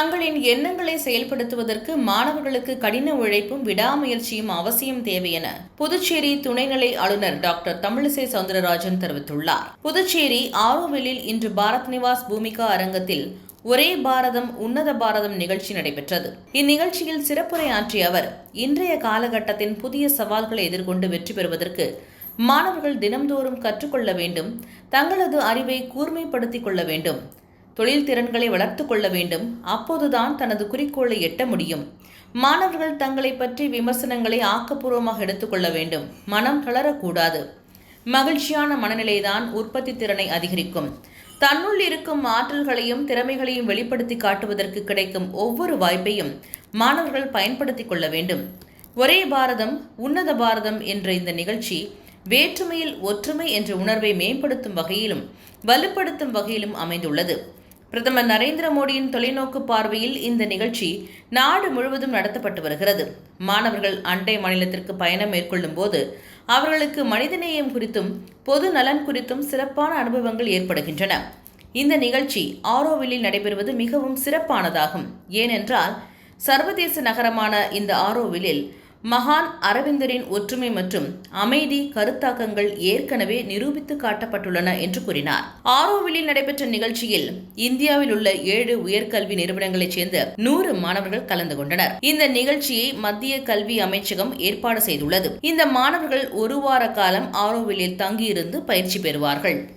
தங்களின் எண்ணங்களை செயல்படுத்துவதற்கு மாணவர்களுக்கு கடின உழைப்பும் விடாமுயற்சியும் அவசியம் தேவை என புதுச்சேரி துணைநிலை ஆளுநர் டாக்டர் தமிழிசை சவுந்தரராஜன் தெரிவித்துள்ளார். புதுச்சேரி ஆரோவிலில் இன்று பாரத் நிவாஸ் பூமிகா அரங்கத்தில் ஒரே பாரதம் உன்னத பாரதம் நிகழ்ச்சி நடைபெற்றது. இந்நிகழ்ச்சியில் சிறப்புரை ஆற்றிய அவர் இன்றைய காலகட்டத்தின் புதிய சவால்களை எதிர்கொண்டு வெற்றி பெறுவதற்கு மாணவர்கள் தினம்தோறும் கற்றுக்கொள்ள வேண்டும் தங்களது அறிவை கூர்மைப்படுத்திக் கொள்ள வேண்டும் தொழில் திறன்களை வளர்த்து கொள்ள வேண்டும். அப்போதுதான் தனது குறிக்கோளை எட்ட முடியும். மாணவர்கள் தங்களை பற்றி விமர்சனங்களை ஆக்கப்பூர்வமாக எடுத்துக்கொள்ள வேண்டும். மனம் தளரக்கூடாது. மகிழ்ச்சியான மனநிலைதான் உற்பத்தி திறனை அதிகரிக்கும். தன்னுள் இருக்கும் ஆற்றல்களையும் திறமைகளையும் வெளிப்படுத்தி காட்டுவதற்கு கிடைக்கும் ஒவ்வொரு வாய்ப்பையும் மாணவர்கள் பயன்படுத்திக் கொள்ள வேண்டும். ஒரே பாரதம் உன்னத பாரதம் என்ற இந்த நிகழ்ச்சி வேற்றுமையில் ஒற்றுமை என்ற உணர்வை மேம்படுத்தும் வகையிலும் வலுப்படுத்தும் வகையிலும் அமைந்துள்ளது. பிரதமர் நரேந்திர மோடியின் தொலைநோக்கு பார்வையில் இந்த நிகழ்ச்சி நாடு முழுவதும் நடத்தப்பட்டு வருகிறது. மாணவர்கள் அண்டை மாநிலத்திற்கு பயணம் மேற்கொள்ளும் போது அவர்களுக்கு மனிதநேயம் குறித்தும் பொது நலன் குறித்தும் சிறப்பான அனுபவங்கள் ஏற்படுகின்றன. இந்த நிகழ்ச்சி ஆரோவிலில் நடைபெறுவது மிகவும் சிறப்பானதாகும். ஏனென்றால் சர்வதேச நகரமான இந்த ஆரோவிலில் மகான் அரவிந்தரின் ஒற்றுமை மற்றும் அமைதி கருத்தாக்கங்கள் ஏற்கனவே நிரூபித்து காட்டப்பட்டுள்ளன என்று கூறினார். ஆரோவிலில் நடைபெற்ற நிகழ்ச்சியில் இந்தியாவில் உள்ள ஏழு உயர்கல்வி நிறுவனங்களைச் சேர்ந்த நூறு மாணவர்கள் கலந்து கொண்டனர். இந்த நிகழ்ச்சியை மத்திய கல்வி அமைச்சகம் ஏற்பாடு செய்துள்ளது. இந்த மாணவர்கள் ஒரு வார காலம் ஆரோவிலில் தங்கியிருந்து பயிற்சி பெறுவார்கள்.